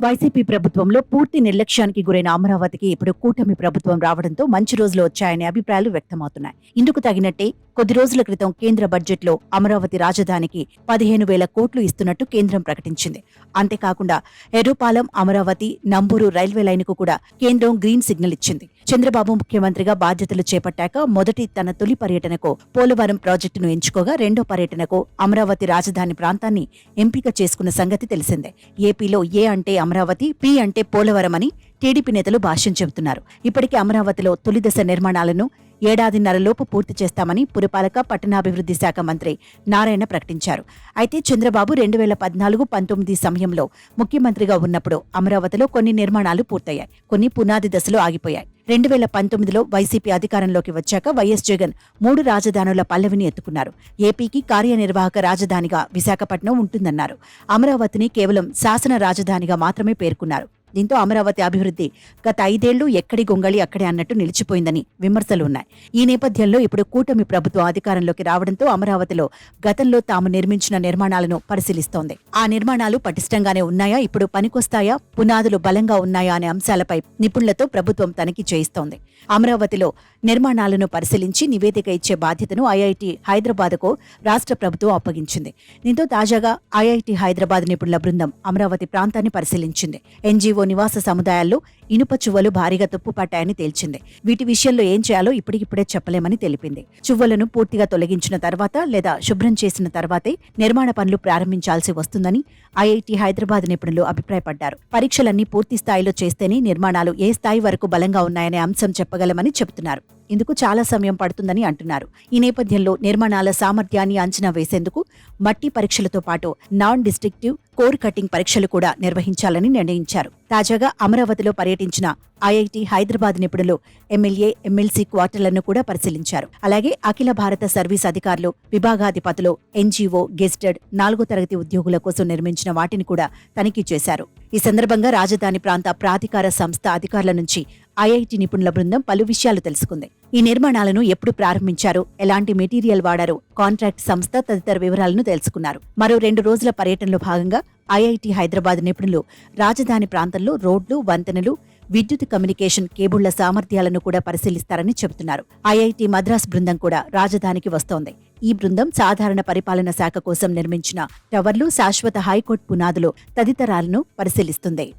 YCP ప్రభుత్వంలో పూర్తి నిర్లక్ష్యానికి గురైన అమరావతికి ఇప్పుడు కూటమి ప్రభుత్వం రావడంతో మంచి రోజులు వచ్చాయనే అభిప్రాయాలు వ్యక్తమవుతున్నాయి. ఇందుకు తగినట్టే కొద్ది రోజుల క్రితం కేంద్ర బడ్జెట్లో అమరావతి రాజధానికి పదిహేను వేల కోట్లు ఇస్తున్నట్టు కేంద్రం ప్రకటించింది. అంతేకాకుండా ఎర్రుపాలెం అమరావతి నంబూరు రైల్వే లైన్కు కూడా కేంద్రం గ్రీన్ సిగ్నల్ ఇచ్చింది. చంద్రబాబు ముఖ్యమంత్రిగా బాధ్యతలు చేపట్టాక మొదటి తన తొలి పర్యటనకు పోలవరం ప్రాజెక్టును ఎంచుకోగా రెండో పర్యటనకు అమరావతి రాజధాని ప్రాంతాన్ని ఎంపిక చేసుకున్న సంగతి తెలిసిందే. ఏపీలో ఏ అంటే అమరావతి పి అంటే పోలవరం అని టీడీపీ నేతలు భాష్యం చెబుతున్నారు. ఇప్పటికే అమరావతిలో తొలి దశ నిర్మాణాలను ఏడాదిన్నరలోపు పూర్తి చేస్తామని పురపాలక పట్టణాభివృద్ధి శాఖ మంత్రి నారాయణ ప్రకటించారు. అయితే చంద్రబాబు రెండు వేల పద్నాలుగు పంతొమ్మిది సమయంలో ముఖ్యమంత్రిగా ఉన్నప్పుడు అమరావతిలో కొన్ని నిర్మాణాలు పూర్తయ్యాయి. కొన్ని పునాది దశలో ఆగిపోయాయి. రెండు వేల పంతొమ్మిదిలో వైసీపీ అధికారంలోకి వచ్చాక వైఎస్ జగన్ మూడు రాజధానుల పల్లవిని ఎత్తుకున్నారు. ఏపీకి కార్యనిర్వాహక రాజధానిగా విశాఖపట్నం ఉంటుందన్నారు. అమరావతిని కేవలం శాసన రాజధానిగా మాత్రమే పేర్కొన్నారు. దీంతో అమరావతి అభివృద్ధి గత ఐదేళ్ళు ఎక్కడి గొంగళి అక్కడే అన్నట్టు నిలిచిపోయిందని విమర్శలు ఉన్నాయి. ఈ నేపథ్యంలో ఇప్పుడు కూటమి ప్రభుత్వం అధికారంలోకి రావడంతో అమరావతిలో గతంలో తాము నిర్మించిన నిర్మాణాలను పరిశీలిస్తోంది. ఆ నిర్మాణాలు పటిష్టంగానే ఉన్నాయా? ఇప్పుడు పనికొస్తాయా? పునాదులు బలంగా ఉన్నాయా అనే అంశాలపై నిపుణులతో ప్రభుత్వం తనిఖీ చేయిస్తోంది. అమరావతిలో నిర్మాణాలను పరిశీలించి నివేదిక ఇచ్చే బాధ్యతను ఐఐటి హైదరాబాద్కు రాష్ట్ర ప్రభుత్వం అప్పగించింది. దీంతో తాజాగా ఐఐటి హైదరాబాద్ నిపుణుల బృందం అమరావతి ప్రాంతాన్ని పరిశీలించింది. ఎన్జీఓ నివాస సముదాయాల్లో ఇనుప చువ్వలు భారీగా తుప్పు పట్టాయని తేల్చింది. వీటి విషయంలో ఏం చేయాలో ఇప్పటికిప్పుడే చెప్పలేమని తెలిపింది. చువ్వలను పూర్తిగా తొలగించిన తర్వాత లేదా శుభ్రం చేసిన తర్వాతే నిర్మాణ పనులు ప్రారంభించాల్సి వస్తుందని ఐఐటి హైదరాబాద్ నిపుణులు అభిప్రాయపడ్డారు. పరీక్షలన్నీ పూర్తి స్థాయిలో చేస్తేనే నిర్మాణాలు ఏ స్థాయి వరకు బలంగా ఉన్నాయనే అంశం చెప్పగలమని చెబుతున్నారు. ఇందుకు చాలా సమయం పడుతుందని అంటున్నారు. ఈ నేపథ్యంలో నిర్మాణాల సామర్థ్యాన్ని అంచనా వేసేందుకు మట్టి పరీక్షలతో పాటు నాన్ డిస్ట్రిక్టివ్ కోర్ కటింగ్ పరీక్షలు కూడా నిర్వహించాలని నిర్ణయించారు. తాజాగా అమరావతిలో పర్యటించిన ఐఐటి హైదరాబాద్ నిపుణులు ఎమ్మెల్యే ఎమ్మెల్సీ క్వార్టర్లను కూడా పరిశీలించారు. అలాగే అఖిల భారత సర్వీస్ అధికారులు విభాగాధిపతులు ఎన్జీఓ గెస్టెడ్ నాలుగో తరగతి ఉద్యోగుల కోసం నిర్మించిన వాటిని కూడా తనిఖీ చేశారు. ఈ సందర్భంగా రాజధాని ప్రాంత ప్రాధికార సంస్థ అధికారుల నుంచి ఐఐటి నిపుణుల బృందం పలు విషయాలు తెలుసుకుంది. ఈ నిర్మాణాలను ఎప్పుడు ప్రారంభించారు? ఎలాంటి మెటీరియల్ వాడారు? కాంట్రాక్ట్ సంస్థ తదితర వివరాలను తెలుసుకున్నారు. మరో రెండు రోజుల పర్యటనలో భాగంగా ఐఐటి హైదరాబాద్ నిపుణులు రాజధాని ప్రాంతంలో రోడ్లు వంతెనలు విద్యుత్ కమ్యూనికేషన్ కేబుళ్ళ సామర్థ్యాలను కూడా పరిశీలిస్తారని చెబుతున్నారు. ఐఐటి మద్రాస్ బృందం కూడా రాజధానికి వస్తోంది. ఈ బృందం సాధారణ పరిపాలన శాఖ కోసం నిర్మించిన టవర్లు శాశ్వత హైకోర్టు పునాదులు తదితరాలను పరిశీలిస్తుంది.